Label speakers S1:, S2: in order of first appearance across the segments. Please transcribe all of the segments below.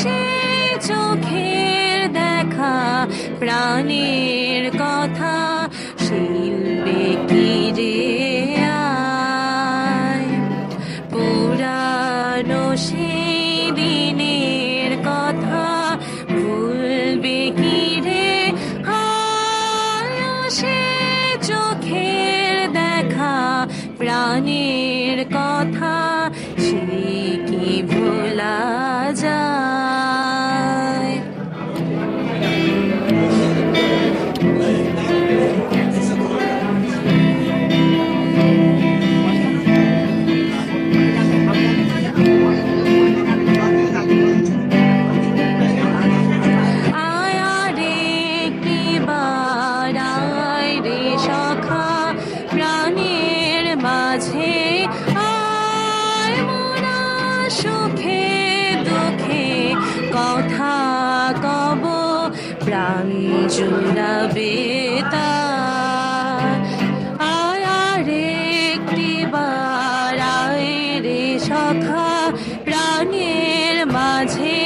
S1: প্রাণীর চোখের দেখা, প্রাণের কথা শিল্পে কি রে পুরানো সেই দিনের কথা ভুলবে কি রে সে চোখের দেখা, প্রাণীর কথা কব প্রাণ জুড়াবে সখা মাঝে।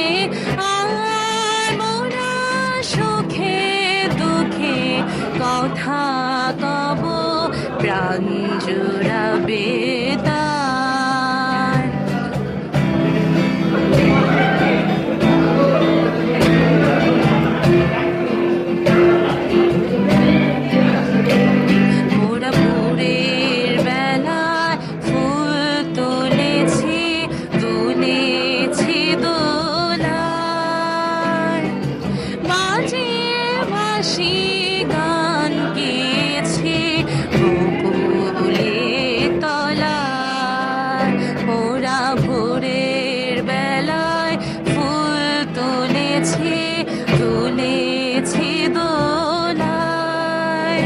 S1: সুখে দুঃখে কথা কব প্রাণ জুড়াবে গান গেয়েছি বকুলে তলায়। মোরা ভোরের বেলায় ফুল তুলেছি তুলেছি দোলায়।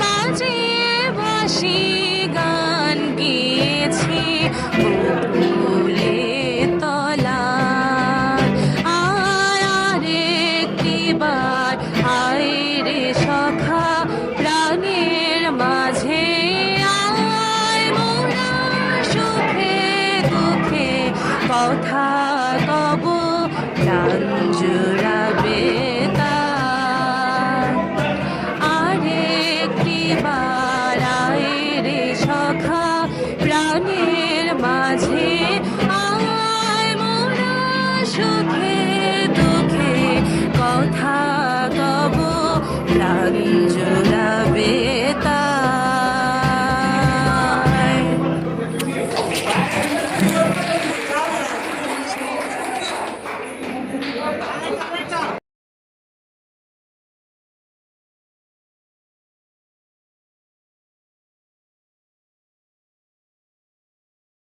S1: বাজিয়ে ভাসি গান গেয়েছি কথা কব প্রাণ